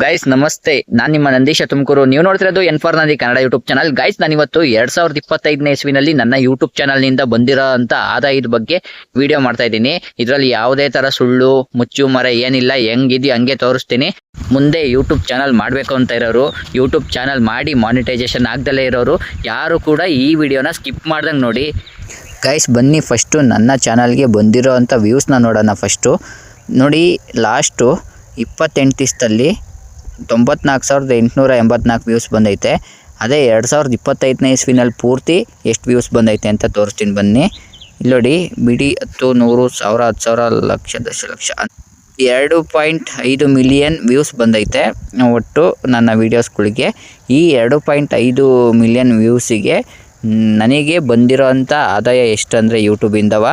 Guys ನಮಸ್ತೆ. ನಾನು ನಿಮ್ಮ ನಂದೀಶ ತುಮಕೂರು. ನೀವು ನೋಡ್ತಿರೋದು N for Nandi Kannada YouTube channel guys ನಾನು ಇವತ್ತು ಎರಡ್ ಸಾವಿರದ ಇಪ್ಪತ್ತೈದನೇ ಇಸ್ವಿನಲ್ಲಿ ನನ್ನ ಯೂಟ್ಯೂಬ್ ಚಾನಲ್ನಿಂದ ಬಂದಿರೋ ಅಂತ ಆದಾಯದ ಬಗ್ಗೆ ವಿಡಿಯೋ ಮಾಡ್ತಾ ಇದ್ದೀನಿ. ಇದರಲ್ಲಿ ಯಾವುದೇ ತರ ಸುಳ್ಳು, ಮುಚ್ಚು, ಮರ ಏನಿಲ್ಲ, ಹೆಂಗಿದ್ಯೋ ಹಂಗೆ ತೋರಿಸ್ತೀನಿ. ಮುಂದೆ ಯೂಟ್ಯೂಬ್ ಚಾನಲ್ ಮಾಡಬೇಕು ಅಂತ ಇರೋರು ಯೂಟ್ಯೂಬ್ ಚಾನಲ್ ಮಾಡಿ ಮಾನಿಟೈಸೇಷನ್ ಆಗ್ದಲೇ ಇರೋರು, ಯಾರು ಕೂಡ ಈ ವಿಡಿಯೋನ ಸ್ಕಿಪ್ ಮಾಡ್ದಂಗೆ ನೋಡಿ. ಗೈಸ್ ಬನ್ನಿ ಫಸ್ಟು ನನ್ನ ಚಾನಲ್ಗೆ ಬಂದಿರೋ ಅಂಥ ವ್ಯೂಸ್ನ ನೋಡೋಣ ಫಸ್ಟು ನೋಡಿ ಲಾಸ್ಟು ಇಪ್ಪತ್ತೆಂಟು ದಿವಸದಲ್ಲಿ ತೊಂಬತ್ನಾಲ್ಕು ಸಾವಿರದ ಎಂಟುನೂರ ಎಂಬತ್ನಾಲ್ಕು ವ್ಯೂಸ್ ಬಂದೈತೆ. ಅದೇ ಎರಡು ಸಾವಿರದ ಇಪ್ಪತ್ತೈದನೇ ಇಸ್ವಿನಲ್ಲಿ ಪೂರ್ತಿ ಎಷ್ಟು ವ್ಯೂಸ್ ಬಂದೈತೆ ಅಂತ ತೋರಿಸ್ತೀನಿ ಬನ್ನಿ. ಇಲ್ಲಿ ನೋಡಿ, ಬಿಡಿ ಹತ್ತು, ನೂರು, ಸಾವಿರ, ಹತ್ತು ಸಾವಿರ, ಲಕ್ಷ ದಶಲಕ್ಷ ಎರಡು ಪಾಯಿಂಟ್ ಐದು ಮಿಲಿಯನ್ ವ್ಯೂಸ್ ಬಂದೈತೆ ಒಟ್ಟು ನನ್ನ ವೀಡಿಯೋಸ್ಗಳಿಗೆ. ಈ ಎರಡು ಪಾಯಿಂಟ್ ಐದು ಮಿಲಿಯನ್ ವ್ಯೂಸಿಗೆ ನನಗೆ ಬಂದಿರೋ ಅಂಥ ಆದಾಯ ಎಷ್ಟು ಅಂದರೆ ಯೂಟ್ಯೂಬಿಂದವ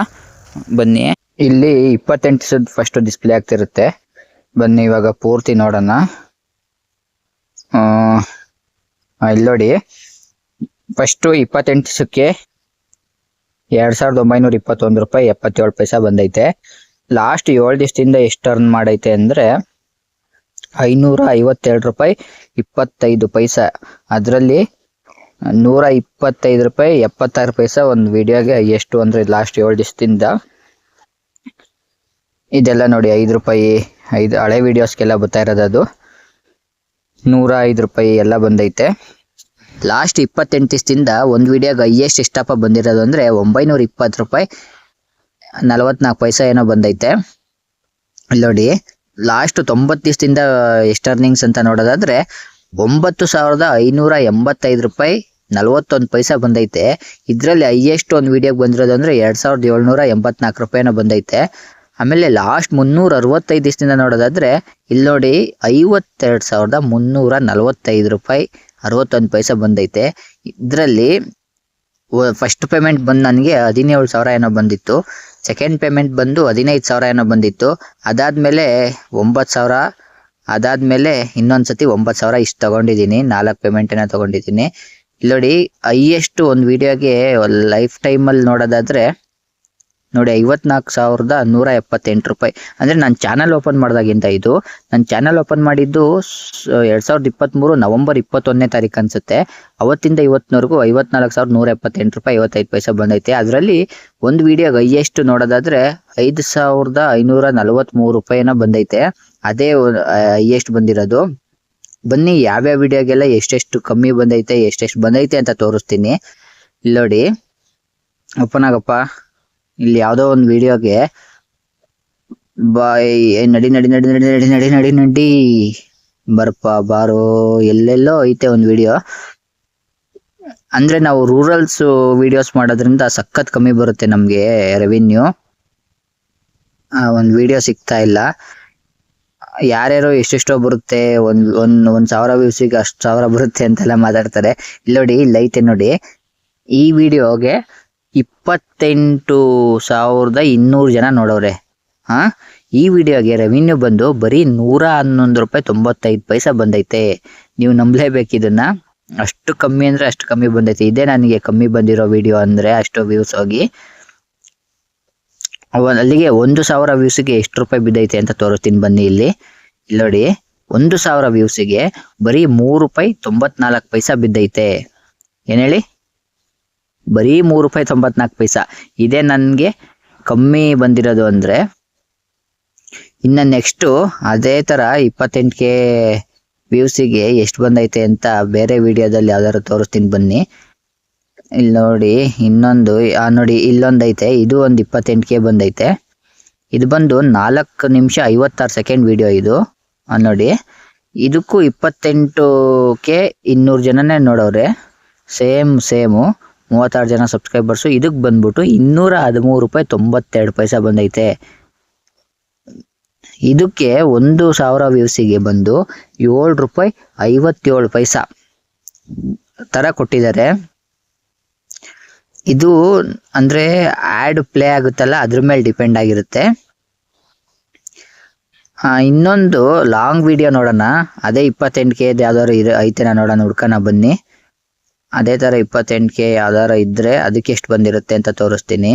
ಬನ್ನಿ. ಇಲ್ಲಿ ಇಪ್ಪತ್ತೆಂಟು ಫಸ್ಟು ಡಿಸ್ಪ್ಲೇ ಆಗ್ತಿರುತ್ತೆ. ಬನ್ನಿ, ಇವಾಗ ಪೂರ್ತಿ ನೋಡೋಣ. ಇಲ್ಲಿ ನೋಡಿ. ಫಸ್ಟು ಇಪ್ಪತ್ತೆಂಟು ದಿವಸಕ್ಕೆ ಎರಡು ಸಾವಿರದ ಒಂಬೈನೂರ ಇಪ್ಪತ್ತೊಂದು ರೂಪಾಯಿ ಎಪ್ಪತ್ತೇಳು ಪೈಸಾ ಬಂದೈತೆ. ಲಾಸ್ಟ್ ಏಳು ದಿವಸದಿಂದ ಎಷ್ಟು ಅರ್ನ್ ಮಾಡೈತೆ ಅಂದರೆ ಐನೂರ ಐವತ್ತೆರಡು ರೂಪಾಯಿ ಇಪ್ಪತ್ತೈದು ಪೈಸಾ. ಅದರಲ್ಲಿ ನೂರ ಇಪ್ಪತ್ತೈದು ರೂಪಾಯಿ ಎಪ್ಪತ್ತಾರು ಪೈಸಾ ಒಂದು ವಿಡಿಯೋಗೆ ಎಷ್ಟು ಅಂದರೆ ಲಾಸ್ಟ್ ಏಳು ದಿವಸದಿಂದ ಇದೆಲ್ಲ ನೋಡಿ ಐದು ರೂಪಾಯಿ, ಐದು ಹಳೆ ವಿಡಿಯೋಸ್ಗೆಲ್ಲ ಬರ್ತಾ ಇರೋದು ಅದು. ನೂರ ಐದು ರೂಪಾಯಿ ಎಲ್ಲ ಬಂದೈತೆ. ಲಾಸ್ಟ್ ಇಪ್ಪತ್ತೆಂಟು ದಿವಸದಿಂದ ಒಂದು ವಿಡಿಯೋಗೆ ಹೈಯೆಸ್ಟ್ ಎಷ್ಟಪ್ಪ ಬಂದಿರೋದು ಅಂದರೆ ಒಂಬೈನೂರ ಇಪ್ಪತ್ತು ರೂಪಾಯಿ ನಲವತ್ನಾಲ್ಕು ಪೈಸ ಏನೋ ಬಂದೈತೆ. ನೋಡಿ ಲಾಸ್ಟ್ ತೊಂಬತ್ತು ದಿವಸದಿಂದ ಎಷ್ಟು ಅರ್ನಿಂಗ್ಸ್ ಅಂತ ನೋಡೋದಾದ್ರೆ ಒಂಬತ್ತು ಸಾವಿರದ ಐನೂರ ಎಂಬತ್ತೈದು ರೂಪಾಯಿ ನಲವತ್ತೊಂದು ಪೈಸ ಬಂದೈತೆ. ಇದರಲ್ಲಿ ಹೈಯೆಸ್ಟ್ ಒಂದು ವಿಡಿಯೋಗೆ ಬಂದಿರೋದು ಅಂದರೆ ಎರಡು ಸಾವಿರದ ಏಳ್ನೂರ ಎಂಬತ್ನಾಲ್ಕು ರೂಪಾಯಿನೋ ಬಂದೈತೆ. ಆಮೇಲೆ ಲಾಸ್ಟ್ ಮುನ್ನೂರ ಅರವತ್ತೈದು ದಿವಸದಿಂದ ನೋಡೋದಾದರೆ ಇಲ್ಲಿ ನೋಡಿ ಐವತ್ತೆರಡು ಸಾವಿರದ ಮುನ್ನೂರ ನಲವತ್ತೈದು ರೂಪಾಯಿ, ಅರವತ್ತೊಂದು ಪೈಸೆ ಬಂದೈತೆ. ಇದರಲ್ಲಿ ಫಸ್ಟ್ ಪೇಮೆಂಟ್ ಬಂದು ನನಗೆ ಹದಿನೇಳು ಸಾವಿರ ಏನೋ ಬಂದಿತ್ತು. ಸೆಕೆಂಡ್ ಪೇಮೆಂಟ್ ಬಂದು ಹದಿನೈದು ಸಾವಿರ ಏನೋ ಬಂದಿತ್ತು. ಅದಾದಮೇಲೆ ಒಂಬತ್ತು ಸಾವಿರ, ಅದಾದಮೇಲೆ ಇನ್ನೊಂದು ಸತಿ ಒಂಬತ್ತು ಸಾವಿರ ಇಷ್ಟು ತೊಗೊಂಡಿದ್ದೀನಿ. ನಾಲ್ಕು ಪೇಮೆಂಟ್ ಏನೋ ತೊಗೊಂಡಿದ್ದೀನಿ. ಇಲ್ಲಿ ನೋಡಿ, ಹೈಯೆಸ್ಟ್ ಒಂದು ವಿಡಿಯೋಗೆ ಲೈಫ್ ಟೈಮಲ್ಲಿ ನೋಡೋದಾದ್ರೆ ನೋಡಿ, ಐವತ್ನಾಲ್ಕು ಸಾವಿರದ ನೂರ ಎಪ್ಪತ್ತೆಂಟು ರೂಪಾಯಿ. ಅಂದರೆ ನಾನು ಚಾನಲ್ ಓಪನ್ ಮಾಡಿದಾಗಿಂದ ಇದು ನನ್ನ ಚಾನಲ್ ಓಪನ್ ಮಾಡಿದ್ದು ಎರಡು ಸಾವಿರದ ಇಪ್ಪತ್ತ್ಮೂರು ನವಂಬರ್ ಇಪ್ಪತ್ತೊಂದನೇ ತಾರೀಕು ಅನ್ಸುತ್ತೆ. ಅವತ್ತಿಂದ ಇವತ್ತಿನವರೆಗೂ ಐವತ್ನಾಲ್ಕು ಸಾವಿರದ ನೂರ ಎಪ್ಪತ್ತೆಂಟು ರೂಪಾಯಿ ಐವತ್ತೈದು ಪೈಸೆ ಬಂದೈತೆ. ಅದರಲ್ಲಿ ಒಂದು ವೀಡಿಯೋಗೆ ಹೈಯೆಸ್ಟ್ ನೋಡೋದಾದ್ರೆ ಐದು ಸಾವಿರದ ಐನೂರ ನಲವತ್ತ್ಮೂರು ರೂಪಾಯಿನ ಬಂದೈತೆ. ಅದೇ ಹೈಯೆಸ್ಟ್ ಬಂದಿರೋದು. ಬನ್ನಿ, ಯಾವ್ಯಾವ ವಿಡಿಯೋಗೆಲ್ಲ ಎಷ್ಟೆಷ್ಟು ಕಮ್ಮಿ ಬಂದೈತೆ, ಎಷ್ಟೆಷ್ಟು ಬಂದೈತೆ ಅಂತ ತೋರಿಸ್ತೀನಿ. ಇಲ್ಲಿ ನೋಡಿ. ಓಪನ್ ಆಗಪ್ಪ. ಇಲ್ಲಿ ಯಾವುದೋ ಒಂದು ವಿಡಿಯೋಗೆ ಬಾಯ್ ನಡಿ ನಡಿ ನಡಿ ನಡಿ ನಡಿ ನಡಿ ನಡಿ ನಡಿ. ಬರ್ಪ, ಬಾರೋ. ಎಲ್ಲೆಲ್ಲೋ ಐತೆ ಒಂದು ವಿಡಿಯೋ. ಅಂದ್ರೆ ನಾವು ರೂರಲ್ಸ್ ವಿಡಿಯೋಸ್ ಮಾಡೋದ್ರಿಂದ ಸಖತ್ ಕಮ್ಮಿ ಬರುತ್ತೆ ನಮ್ಗೆ ರೆವಿನ್ಯೂ ಒಂದು ವಿಡಿಯೋ ಸಿಗ್ತಾ ಇಲ್ಲ. ಯಾರ್ಯಾರು ಎಷ್ಟೆಷ್ಟೋ ಬರುತ್ತೆ. ಒಂದ್ ಒಂದ್ ಒಂದ್ ಸಾವಿರ ವ್ಯೂಸಿಗೆ ಅಷ್ಟು ಸಾವಿರ ಬರುತ್ತೆ ಅಂತೆಲ್ಲ ಮಾತಾಡ್ತಾರೆ. ಇಲ್ಲಿ ನೋಡಿ ಐತೆ ನೋಡಿ. ಈ ವಿಡಿಯೋಗೆ ಇಪ್ಪತ್ತೆಂಟು ಸಾವಿರದ ಇನ್ನೂರು ಜನ ನೋಡೋರೆ. ಹಾಂ? ಈ ವಿಡಿಯೋಗೆ ರೆವಿನ್ಯೂ ಬಂದು ಬರೀ ನೂರ ಹನ್ನೊಂದು ರೂಪಾಯಿ ತೊಂಬತ್ತೈದು ಪೈಸ ಬಂದೈತೆ. ನೀವು ನಂಬಲೇಬೇಕು ಇದನ್ನ. ಅಷ್ಟು ಕಮ್ಮಿ ಅಂದರೆ ಅಷ್ಟು ಕಮ್ಮಿ ಬಂದೈತೆ. ಇದೇ ನನಗೆ ಕಮ್ಮಿ ಬಂದಿರೋ ವಿಡಿಯೋ ಅಂದರೆ ಅಷ್ಟು ವ್ಯೂಸ್ ಹೋಗಿ ಅಲ್ಲಿಗೆ ಒಂದು ಸಾವಿರ ವ್ಯೂಸಿಗೆ ಎಷ್ಟು ರೂಪಾಯಿ ಬಿದ್ದೈತೆ ಅಂತ ತೋರಿಸ್ತೀನಿ ಬನ್ನಿ ಇಲ್ಲಿ. ಇಲ್ಲಿ ನೋಡಿ, ಒಂದು ಸಾವಿರ ವ್ಯೂಸಿಗೆ ಬರೀ ಮೂರು ರೂಪಾಯಿ ತೊಂಬತ್ನಾಲ್ಕು ಪೈಸ ಬಿದ್ದೈತೆ. ಏನು ಹೇಳಿ? ಬರೀ ಮೂರು ರೂಪಾಯಿ ತೊಂಬತ್ನಾಲ್ಕು ಪೈಸ. ಇದೇ ನನಗೆ ಕಮ್ಮಿ ಬಂದಿರೋದು ಅಂದರೆ ಇನ್ನು ನೆಕ್ಸ್ಟು ಅದೇ ಥರ ಇಪ್ಪತ್ತೆಂಟು ಕೆ ವ್ಯೂಸಿಗೆ ಎಷ್ಟು ಬಂದೈತೆ ಅಂತ ಬೇರೆ ವಿಡಿಯೋದಲ್ಲಿ ಯಾವ್ದಾದ್ರು ತೋರಿಸ್ತೀನಿ ಬನ್ನಿ. ಇಲ್ಲಿ ನೋಡಿ ಇನ್ನೊಂದು ನೋಡಿ ಇಲ್ಲೊಂದೈತೆ, ಇದು ಒಂದು ಇಪ್ಪತ್ತೆಂಟು ಕೆ ಬಂದೈತೆ. ಇದು ಬಂದು ನಾಲ್ಕು ನಿಮಿಷ ಐವತ್ತಾರು ಸೆಕೆಂಡ್ ವಿಡಿಯೋ ಇದು. ನೋಡಿ, ಇದಕ್ಕೂ ಇಪ್ಪತ್ತೆಂಟು ಕೆ ಇನ್ನೂರು ಜನನೇ ನೋಡೋರೆ. Same, same. ಮೂವತ್ತಾರು ಜನ ಸಬ್ಸ್ಕ್ರೈಬರ್ಸು ಇದಕ್ಕೆ ಬಂದ್ಬಿಟ್ಟು ಇನ್ನೂರ ಹದಿಮೂರು ರೂಪಾಯಿ ತೊಂಬತ್ತೆರಡು ಪೈಸೆ ಬಂದೈತೆ. ಇದಕ್ಕೆ ಒಂದು ಸಾವಿರ ವ್ಯೂಸಿಗೆ ಬಂದು ಏಳು ರೂಪಾಯಿ ಐವತ್ತೇಳು ಪೈಸಾ ತರ ಕೊಟ್ಟಿದ್ದಾರೆ. ಇದು ಅಂದ್ರೆ ಆ್ಯಡ್ ಪ್ಲೇ ಆಗುತ್ತಲ್ಲ, ಅದ್ರ ಮೇಲೆ ಡಿಪೆಂಡ್ ಆಗಿರುತ್ತೆ. ಇನ್ನೊಂದು ಲಾಂಗ್ ವಿಡಿಯೋ ನೋಡೋಣ. ಅದೇ ಇಪ್ಪತ್ತೆಂಟು ಕೆ ಯಾವ್ದಾದ್ರು ಇರ ಐತೆನ ನೋಡೋಣ ಹುಡ್ಕೋಣ ಬನ್ನಿ. ಅದೇ ತರ ಇಪ್ಪತ್ತೆಂಟು ಕೆ ಯಾವ್ದಾರ ಇದ್ರೆ ಅದಕ್ಕೆ ಎಷ್ಟು ಬಂದಿರುತ್ತೆ ಅಂತ ತೋರಿಸ್ತೀನಿ.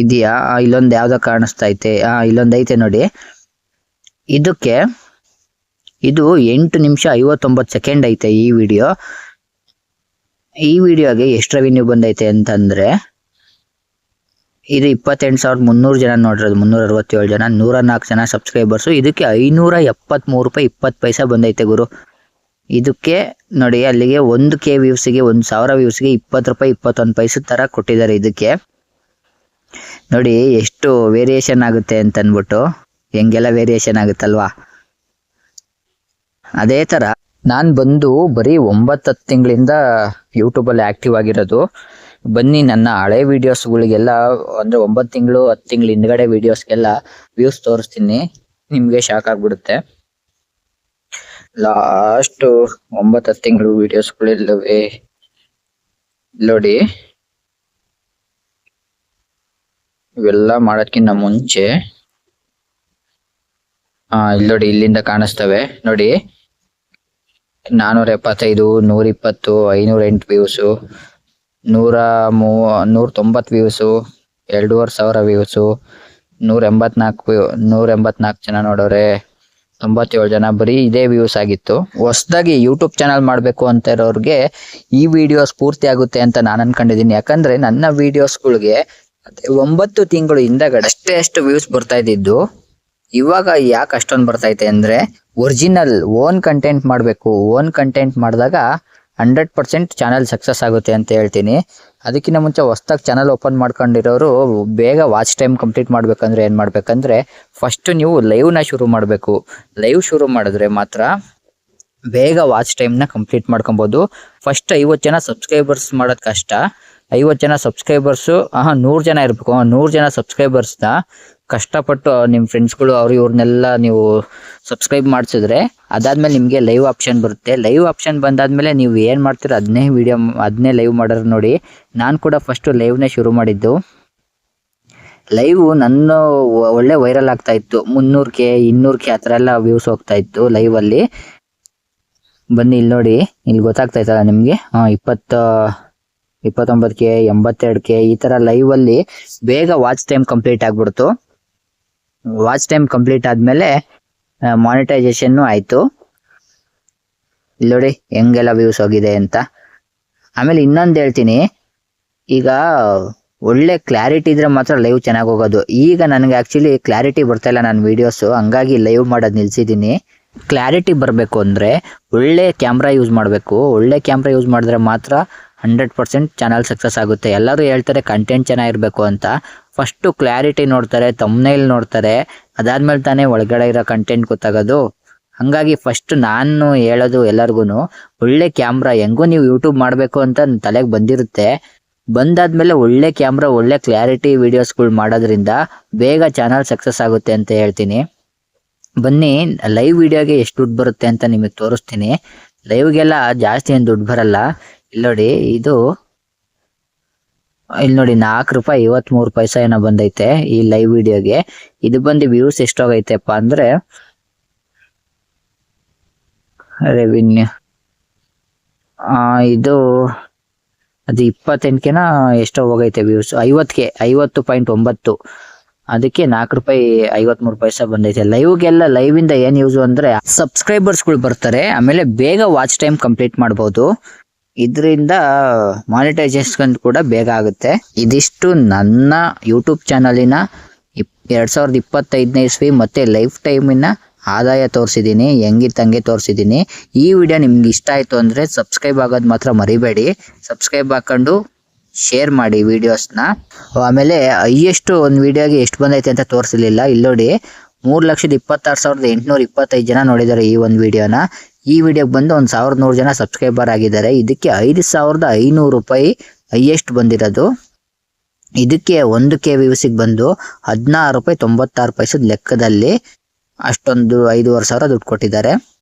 ಇದೆಯಾ? ಇಲ್ಲೊಂದು ಯಾವ್ದೋ ಕಾಣಿಸ್ತಾ ಐತೆ ಆ, ಇಲ್ಲೊಂದು ಐತೆ ನೋಡಿ. ಇದಕ್ಕೆ ಇದು ಎಂಟು ನಿಮಿಷ ಐವತ್ತೊಂಬತ್ತು ಸೆಕೆಂಡ್ ಐತೆ ಈ ವಿಡಿಯೋ. ಈ ವಿಡಿಯೋಗೆ ಎಷ್ಟು ರೆವಿನ್ಯೂ ಬಂದೈತೆ ಅಂತಂದ್ರೆ ಇದು ಇಪ್ಪತ್ತೆಂಟು ಸಾವಿರದ ಮುನ್ನೂರು ಜನ ನೋಡಿರೋದು ಮುನ್ನೂರ ಅರವತ್ತೇಳು ಜನ, ನೂರ ನಾಲ್ಕು ಜನ ಸಬ್ಸ್ಕ್ರೈಬರ್ಸು ಇದಕ್ಕೆ ಐನೂರ ಎಪ್ಪತ್ತ್ಮೂರು ರೂಪಾಯಿ ಇಪ್ಪತ್ತು ಪೈಸೆ ಬಂದೈತೆ ಗುರು. ಇದಕ್ಕೆ ನೋಡಿ ಅಲ್ಲಿಗೆ ಒಂದು ಕೆ ವ್ಯೂಸ್ಗೆ ಒಂದು ಸಾವಿರ ವ್ಯೂಸ್ಗೆ ಇಪ್ಪತ್ತು ರೂಪಾಯಿ, ಇಪ್ಪತ್ತೊಂದು ಪೈಸೆ ಥರ ಕೊಟ್ಟಿದ್ದಾರೆ ಇದಕ್ಕೆ. ನೋಡಿ ಎಷ್ಟು ವೇರಿಯೇಷನ್ ಆಗುತ್ತೆ ಅಂತ ಅಂದ್ಬಿಟ್ಟು ಹೆಂಗೆಲ್ಲ ವೇರಿಯೇಷನ್ ಆಗುತ್ತಲ್ವಾ? ಅದೇ ಥರ ನಾನು ಬಂದು ಬರೀ ಒಂಬತ್ತು ಹತ್ತು ತಿಂಗಳಿಂದ ಯೂಟ್ಯೂಬಲ್ಲಿ ಆ್ಯಕ್ಟಿವ್ ಆಗಿರೋದು. ಬನ್ನಿ ನನ್ನ ಹಳೆ ವೀಡಿಯೋಸ್ಗಳಿಗೆಲ್ಲ ಅಂದರೆ ಒಂಬತ್ತು ತಿಂಗಳು, ಹತ್ತು ತಿಂಗಳು ಹಿಂದ್ಗಡೆ ವೀಡಿಯೋಸ್ಗೆಲ್ಲ ವ್ಯೂಸ್ ತೋರಿಸ್ತೀನಿ. ನಿಮಗೆ ಶಾಕ್ ಆಗ್ಬಿಡುತ್ತೆ. ಲಾಸ್ಟ್ ಒಂಬತ್ತು ತಿಂಗಳು ವಿಡಿಯೋಸ್ಗಳಿಲ್ಲವೆ ನೋಡಿ. ಇವೆಲ್ಲ ಮಾಡೋದ್ಕಿಂತ ಮುಂಚೆ. ಹಾ ಇಲ್ಲಿ ನೋಡಿ, ಇಲ್ಲಿಂದ ಕಾಣಿಸ್ತವೆ. ನೋಡಿ. ನಾನೂರ ಎಪ್ಪತ್ತೈದು ನೂರ ಇಪ್ಪತ್ತು ಐನೂರ ಎಂಟು ವ್ಯೂಸು ನೂರ ಮೂವ ನೂರ ತೊಂಬತ್ತು ವ್ಯೂಸು ಎರಡೂವರೆ ಸಾವಿರ ವ್ಯೂಸು ನೂರ ಎಂಬತ್ನಾಲ್ಕು ನೂರ ಎಂಬತ್ನಾಲ್ಕು ಜನ ನೋಡೋರೆ. ತೊಂಬತ್ತೇಳು ಜನ ಬರೀ ಇದೇ ವ್ಯೂಸ್ ಆಗಿತ್ತು. ಹೊಸದಾಗಿ ಯೂಟ್ಯೂಬ್ ಚಾನಲ್ ಮಾಡಬೇಕು ಅಂತ ಇರೋರಿಗೆ ಈ ವಿಡಿಯೋ ಪೂರ್ತಿ ಆಗುತ್ತೆ ಅಂತ ನಾನು ಅನ್ಕೊಂಡಿದ್ದೀನಿ ಯಾಕಂದ್ರೆ ನನ್ನ ವಿಡಿಯೋಸ್ಗಳಿಗೆ ಒಂಬತ್ತು ತಿಂಗಳು ಹಿಂದಗಡೆ ಅಷ್ಟೇ ಅಷ್ಟು ವ್ಯೂಸ್ ಬರ್ತಾ ಇದ್ದಿದ್ದು. ಇವಾಗ ಯಾಕೆ ಅಷ್ಟೊಂದು ಬರ್ತೈತೆ ಅಂದರೆ ಒರಿಜಿನಲ್ ಓನ್ ಕಂಟೆಂಟ್ ಮಾಡಬೇಕು. ಓನ್ ಕಂಟೆಂಟ್ ಮಾಡಿದಾಗ ಹಂಡ್ರೆಡ್ ಪರ್ಸೆಂಟ್ ಚಾನಲ್ ಸಕ್ಸಸ್ ಆಗುತ್ತೆ ಅಂತ ಹೇಳ್ತೀನಿ. ಅದಕ್ಕಿಂತ ಮುಂಚೆ ಹೊಸ್ದಾಗಿ ಚಾನಲ್ ಓಪನ್ ಮಾಡ್ಕೊಂಡಿರೋರು ಬೇಗ ವಾಚ್ ಟೈಮ್ ಕಂಪ್ಲೀಟ್ ಮಾಡಬೇಕಂದ್ರೆ ಏನು ಮಾಡಬೇಕಂದ್ರೆ ಫಸ್ಟ್ ನೀವು ಲೈವ್ನ ಶುರು ಮಾಡಬೇಕು. ಲೈವ್ ಶುರು ಮಾಡಿದ್ರೆ ಮಾತ್ರ ಬೇಗ ವಾಚ್ ಟೈಮ್ನ ಕಂಪ್ಲೀಟ್ ಮಾಡ್ಕೊಬೋದು. ಫಸ್ಟ್ ಐವತ್ತು ಜನ ಸಬ್ಸ್ಕ್ರೈಬರ್ಸ್ ಮಾಡೋದು ಕಷ್ಟ. ಐವತ್ತು ಜನ ಸಬ್ಸ್ಕ್ರೈಬರ್ಸು ಹಾಂ ನೂರು ಜನ ಇರಬೇಕು. ನೂರು ಜನ ಸಬ್ಸ್ಕ್ರೈಬರ್ಸ್ನ ಕಷ್ಟಪಟ್ಟು ನಿಮ್ಮ ಫ್ರೆಂಡ್ಸ್ಗಳು ಅವ್ರು ಇವ್ರನ್ನೆಲ್ಲ ನೀವು ಸಬ್ಸ್ಕ್ರೈಬ್ ಮಾಡಿಸಿದ್ರೆ ಅದಾದಮೇಲೆ ನಿಮಗೆ ಲೈವ್ ಆಪ್ಷನ್ ಬರುತ್ತೆ. ಲೈವ್ ಆಪ್ಷನ್ ಬಂದಾದಮೇಲೆ ನೀವು ಏನು ಮಾಡ್ತೀರೋ ಅದನ್ನೇ ವಿಡಿಯೋ ಅದನ್ನೇ ಲೈವ್ ಮಾಡೋರು ನೋಡಿ. ನಾನು ಕೂಡ ಫಸ್ಟು ಲೈವ್ನೇ ಶುರು ಮಾಡಿದ್ದು. ಲೈವ್ ನನ್ನ ಒಳ್ಳೆ ವೈರಲ್ ಆಗ್ತಾ ಇತ್ತು. ಮುನ್ನೂರು ಕೆ ಇನ್ನೂರು ಕೆ ಆ ಥರ ಎಲ್ಲ ವ್ಯೂಸ್ ಹೋಗ್ತಾ ಇತ್ತು ಲೈವಲ್ಲಿ ಬನ್ನಿ ಇಲ್ಲಿ ನೋಡಿ. ಇಲ್ಲಿ ಗೊತ್ತಾಗ್ತಾ ಇತ್ತಲ್ಲ ನಿಮಗೆ? ಹಾಂ, ಇಪ್ಪತ್ತ ಇಪ್ಪತ್ತೊಂಬತ್ತು ಕೆ ಎಂಬತ್ತೆರಡು ಕೆ ಈ ಥರ ಲೈವಲ್ಲಿ ಬೇಗ ವಾಚ್ ಟೈಮ್ ಕಂಪ್ಲೀಟ್ ಆಗ್ಬಿಡ್ತು. ವಾಚ್ ಟೈಮ್ ಕಂಪ್ಲೀಟ್ ಆದಮೇಲೆ ಮಾನಿಟೈಸೇಷನ್ನು ಆಯಿತು. ಇಲ್ಲಿ ನೋಡಿ, ಹೆಂಗೆಲ್ಲ ವ್ಯೂಸ್ ಹೋಗಿದೆ ಅಂತ. ಆಮೇಲೆ ಇನ್ನೊಂದು ಹೇಳ್ತೀನಿ. ಈಗ ಒಳ್ಳೆ ಕ್ಲಾರಿಟಿ ಇದ್ರೆ ಮಾತ್ರ ಲೈವ್ ಚೆನ್ನಾಗಿ ಹೋಗೋದು. ಈಗ ನನಗೆ ಆ್ಯಕ್ಚುಲಿ ಕ್ಲಾರಿಟಿ ಬರ್ತಾ ಇಲ್ಲ ನನ್ನ ವೀಡಿಯೋಸು ಹಂಗಾಗಿ ಲೈವ್ ಮಾಡೋದು ನಿಲ್ಸಿದ್ದೀನಿ ಕ್ಲಾರಿಟಿ ಬರಬೇಕು ಅಂದರೆ ಒಳ್ಳೆ ಕ್ಯಾಮ್ರಾ ಯೂಸ್ ಮಾಡಬೇಕು. ಒಳ್ಳೆ ಕ್ಯಾಮ್ರಾ ಯೂಸ್ ಮಾಡಿದ್ರೆ ಮಾತ್ರ ಹಂಡ್ರೆಡ್ ಪರ್ಸೆಂಟ್ ಚಾನಲ್ ಸಕ್ಸಸ್ ಆಗುತ್ತೆ. ಎಲ್ಲರೂ ಹೇಳ್ತಾರೆ ಕಂಟೆಂಟ್ ಚೆನ್ನಾಗಿರಬೇಕು ಅಂತ. ಫಸ್ಟು ಕ್ಲಾರಿಟಿ ನೋಡ್ತಾರೆ ತಮ್ನೈಲ್ ನೋಡ್ತಾರೆ. ಅದಾದಮೇಲೆ ತಾನೇ ಒಳಗಡೆ ಇರೋ ಕಂಟೆಂಟ್ ಗೊತ್ತಾಗೋದು. ಹಾಗಾಗಿ ಫಸ್ಟ್ ನಾನು ಹೇಳೋದು ಎಲ್ಲರಿಗೂ ಒಳ್ಳೆ ಕ್ಯಾಮ್ರಾ ಹೆಂಗೂ ನೀವು ಯೂಟ್ಯೂಬ್ ಮಾಡಬೇಕು ಅಂತ ತಲೆಗೆ ಬಂದಿರುತ್ತೆ. ಬಂದಾದ್ಮೇಲೆ ಒಳ್ಳೆ ಕ್ಯಾಮ್ರಾ ಒಳ್ಳೆ ಕ್ಲಾರಿಟಿ ವೀಡಿಯೋಸ್ಗಳು ಮಾಡೋದ್ರಿಂದ ಬೇಗ ಚಾನಲ್ ಸಕ್ಸಸ್ ಆಗುತ್ತೆ ಅಂತ ಹೇಳ್ತೀನಿ. ಬನ್ನಿ ಲೈವ್ ವಿಡಿಯೋಗೆ ಎಷ್ಟು ದುಡ್ಡು ಬರುತ್ತೆ ಅಂತ ನಿಮಗೆ ತೋರಿಸ್ತೀನಿ. ಲೈವ್ಗೆಲ್ಲ ಜಾಸ್ತಿ ಏನು ದುಡ್ಡು ಬರಲ್ಲ. ಇಲ್ಲಿ ನೋಡಿ, ಇದು ಇಲ್ಲಿ ನೋಡಿ, ನಾಲ್ಕು ರೂಪಾಯಿ ಐವತ್ಮೂರು ಪೈಸ ಏನೋ ಬಂದೈತೆ ಈ ಲೈವ್ ವಿಡಿಯೋಗೆ ಇದು ಬಂದು ವ್ಯೂಸ್ ಎಷ್ಟೋಗೈತೆಪ್ಪ ಅಂದ್ರೆ ರೆವಿನ್ಯೂ ಇದು ಅದು ಇಪ್ಪತ್ತೆಂಟಕ್ಕೆನ ಎಷ್ಟೋ ಹೋಗೈತೆ ವ್ಯೂಸ್ ಐವತ್ತಕ್ಕೆ ಐವತ್ತು ಪಾಯಿಂಟ್ ಒಂಬತ್ತು. ಅದಕ್ಕೆ ನಾಲ್ಕು ರೂಪಾಯಿ ಐವತ್ಮೂರು ಪೈಸೆ ಬಂದೈತೆ. ಲೈವ್ಗೆಲ್ಲ ಲೈವ್ ಇಂದ ಏನ್ ಯೂಸ್ ಅಂದ್ರೆ ಸಬ್ಸ್ಕ್ರೈಬರ್ಸ್ಗಳು ಬರ್ತಾರೆ. ಆಮೇಲೆ ಬೇಗ ವಾಚ್ ಟೈಮ್ ಕಂಪ್ಲೀಟ್ ಮಾಡ್ಬೋದು. ಇದರಿಂದ ಮಾನಿಟೈಸೇಷನ್ ಕೂಡ ಬೇಗ ಆಗುತ್ತೆ. ಇದಿಷ್ಟು ನನ್ನ ಯೂಟ್ಯೂಬ್ ಚಾನಲಿನ ಇಪ್, ಎರಡು ಸಾವಿರದ ಇಪ್ಪತ್ತೈದನೇ ಇಸ್ವಿ ಮತ್ತು ಲೈಫ್ ಟೈಮಿನ ಆದಾಯ ತೋರಿಸಿದ್ದೀನಿ ಹೆಂಗಿತ್ತಂಗೆ ತೋರಿಸಿದ್ದೀನಿ ಈ ವಿಡಿಯೋ ನಿಮ್ಗೆ ಇಷ್ಟ ಆಯಿತು ಅಂದರೆ ಸಬ್ಸ್ಕ್ರೈಬ್ ಆಗೋದು ಮಾತ್ರ ಮರಿಬೇಡಿ. ಸಬ್ಸ್ಕ್ರೈಬ್ ಹಾಕ್ಕೊಂಡು ಶೇರ್ ಮಾಡಿ ವಿಡಿಯೋಸ್ನ ಆಮೇಲೆ ಹೈಯೆಸ್ಟ್ ಒಂದು ವಿಡಿಯೋಗೆ ಎಷ್ಟು ಬಂದೈತೆ ಅಂತ ತೋರಿಸಲಿಲ್ಲ ಇಲ್ಲಿ ನೋಡಿ, ಮೂರು ಲಕ್ಷದ ಇಪ್ಪತ್ತಾರು ಸಾವಿರದ ಎಂಟುನೂರ ಇಪ್ಪತ್ತೈದು ಜನ ನೋಡಿದ್ದಾರೆ ಈ ಒಂದು ವಿಡಿಯೋನ ಈ ವಿಡಿಯೋಗೆ ಬಂದು ಒಂದು ಸಾವಿರದ ನೂರು ಜನ ಸಬ್ಸ್ಕ್ರೈಬರ್ ಆಗಿದ್ದಾರೆ. ಇದಕ್ಕೆ ಐದು ಸಾವಿರದ ಐನೂರು ರೂಪಾಯಿ ಹೈಯೆಸ್ಟ್ ಬಂದಿರೋದು. ಇದಕ್ಕೆ ಒಂದು ಕೆ ವ್ಯೂಸಿಗೆ ಬಂದು ಹದಿನಾರು ರೂಪಾಯಿ ತೊಂಬತ್ತಾರು ಪೈಸದ ಲೆಕ್ಕದಲ್ಲಿ ಅಷ್ಟೊಂದು ಐದೂವರೆ ಸಾವಿರ ದುಡ್ಡು ಕೊಟ್ಟಿದ್ದಾರೆ.